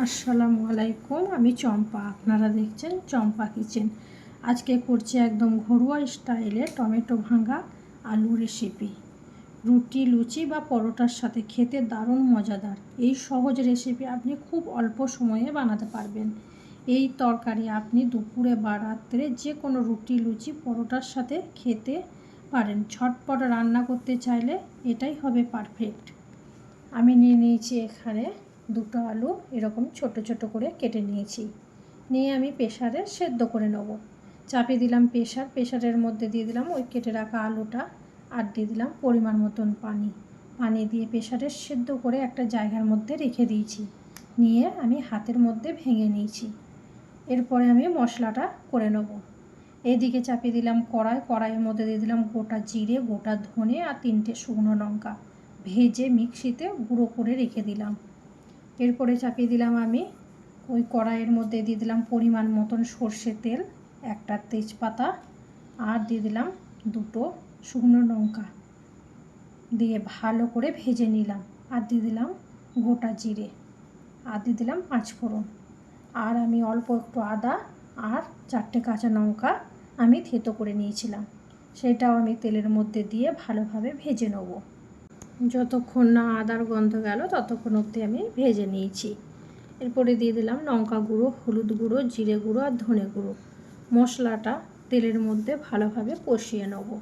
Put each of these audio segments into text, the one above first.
আসসালামু আলাইকুম, আমি চম্পা। আপনারা দেখছেন চম্পা কিচেন। আজকে করছি একদম ঘরোয়া স্টাইলে টমেটো ভাঙা আলু রেসিপি রুটি, লুচি বা পরোটার সাথে খেতে দারুণ মজাদার। এই সহজ রেসিপি আপনি খুব অল্প সময়ে বানাতে পারবেন। এই তরকারি আপনি দুপুরে বা রাত্রে যে কোনো রুটি, লুচি, পরোটার সাথে খেতে পারেন। ছটপট রান্না করতে চাইলে এটাই হবে পারফেক্ট আমি নিয়ে নিয়েছি এখানে দুটো আলু এরকম ছোট ছোট করে কেটে নিয়েছি। নিয়ে আমি প্রেশারে সেদ্ধ করে নেব। চাপিয়ে দিলাম প্রেশার প্রেশারের মধ্যে দিয়ে দিলাম ওই কেটে রাখা আলুটা আর দিয়ে দিলাম পরিমাণ মতন পানি। পানি দিয়ে প্রেশারে সেদ্ধ করে একটা জায়গার মধ্যে রেখে দিয়েছি। নিয়ে আমি হাতের মধ্যে ভেঙে নিয়েছি। এরপরে আমি মশলাটা করে নেব। এইদিকে চাপিয়ে দিলাম কড়াই, কড়াইয়ের মধ্যে দিয়ে দিলাম গোটা জিরে, গোটা ধনে আর তিনটে শুকনো লঙ্কা। ভেজে মিক্সিতে গুঁড়ো করে রেখে দিলাম। এরপরে চাপিয়ে দিলাম আমি ওই কড়াইয়ের মধ্যে দিয়ে দিলাম পরিমাণ মতন সর্ষে তেল, একটা তেজপাতা আর দিয়ে দিলাম দুটো শুকনো লঙ্কা। দিয়ে ভালো করে ভেজে নিলাম আর দিয়ে দিলাম গোটা জিরে আর দিয়ে দিলাম পাঁচফোড়ন আর আমি অল্প একটু আদা আর চারটে কাঁচা লঙ্কা আমি থেতো করে নিয়েছিলাম। সেটাও আমি তেলের মধ্যে দিয়ে ভালোভাবে ভেজে নেব। যতক্ষণ না আদার গন্ধ গেল, ততক্ষণ অবধি আমি ভেজে নিয়েছি। এরপরে দিয়ে দিলাম লঙ্কা গুঁড়ো, হলুদ গুঁড়ো, জিরে গুঁড়ো আর ধনে গুঁড়ো। মশলাটা তেলের মধ্যে ভালোভাবে কষিয়ে নেব।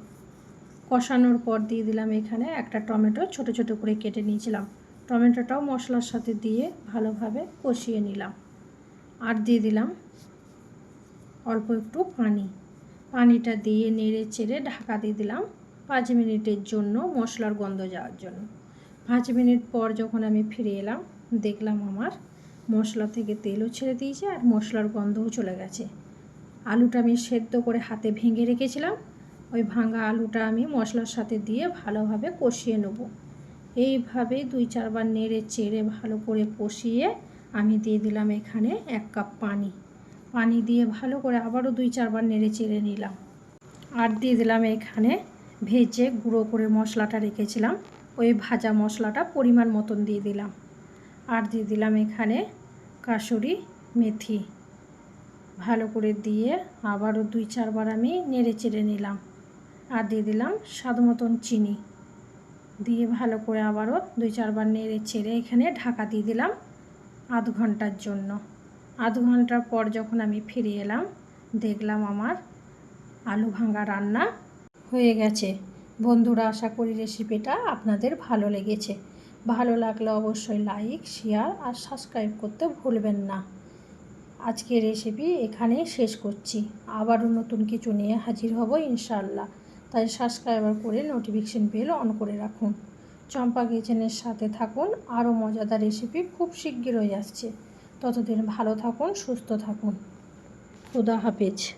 কষানোর পর দিয়ে দিলাম এখানে একটা টমেটো, ছোট ছোট করে কেটে নিয়েছিলাম। টমেটোটাও মশলার সাথে দিয়ে ভালোভাবে কষিয়ে নিলাম। আর দিয়ে দিলাম অল্প একটু পানি। পানিটা দিয়ে নেড়ে চেড়ে ঢাকা দিয়ে দিলাম। পাঁচ মিনিটের জন্য মশলার গন্ধ যাওয়ার জন্য। পাঁচ মিনিট পর যখন আমি ফিরে এলাম, দেখলাম আমার মশলা থেকে তেলও ছেড়ে দিয়েছে আর মশলার গন্ধও চলে গেছে। আলুটা আমি সেদ্ধ করে হাতে ভেঙে রেখেছিলাম। ওই ভাঙা আলুটা আমি মশলার সাথে দিয়ে ভালোভাবে কষিয়ে নেব। এইভাবে দুই চারবার নেড়ে চেড়ে ভালো করে কষিয়ে আমি দিয়ে দিলাম এখানে এক কাপ পানি। পানি দিয়ে ভালো করে আবারও দুই চারবার নেড়ে চেড়ে নিলাম। আর দিয়ে দিলাম এখানে ভেজে গুঁড়ো করে মশলাটা রেখেছিলাম। ওই ভাজা মশলাটা পরিমাণ মতন দিয়ে দিলাম। আর দিয়ে দিলাম এখানে কাসুরি মেথি। ভালো করে দিয়ে আবারও দুই, চারবার আমি নেড়ে চেড়ে নিলাম। আর দিয়ে দিলাম স্বাদ মতন চিনি। দিয়ে ভালো করে আবারও দুই, চারবার নেড়ে চেড়ে এখানে ঢাকা দিয়ে দিলাম আধ ঘণ্টার জন্য। আধ ঘণ্টার পর যখন আমি ফিরে এলাম, দেখলাম আমার আলু ভাঙা রান্না হয়ে গেছে। বন্ধুরা, আশা করি রেসিপিটা আপনাদের ভালো লেগেছে। ভালো লাগলে অবশ্যই লাইক শেয়ার আর সাবস্ক্রাইব করতে ভুলবেন না। আজকে রেসিপি এখানেই শেষ করছি। আবারও নতুন কিছু নিয়ে হাজির হব ইনশাল্লাহ তাই সাবস্ক্রাইবার করে নোটিফিকেশন বেল অন করে রাখুন। চম্পা কিচেনের সাথে থাকুন, আরও মজাদার রেসিপি খুব শিগগিরই আসছে। ততদিন ভালো থাকুন, সুস্থ থাকুন। খুদা হাফেজ।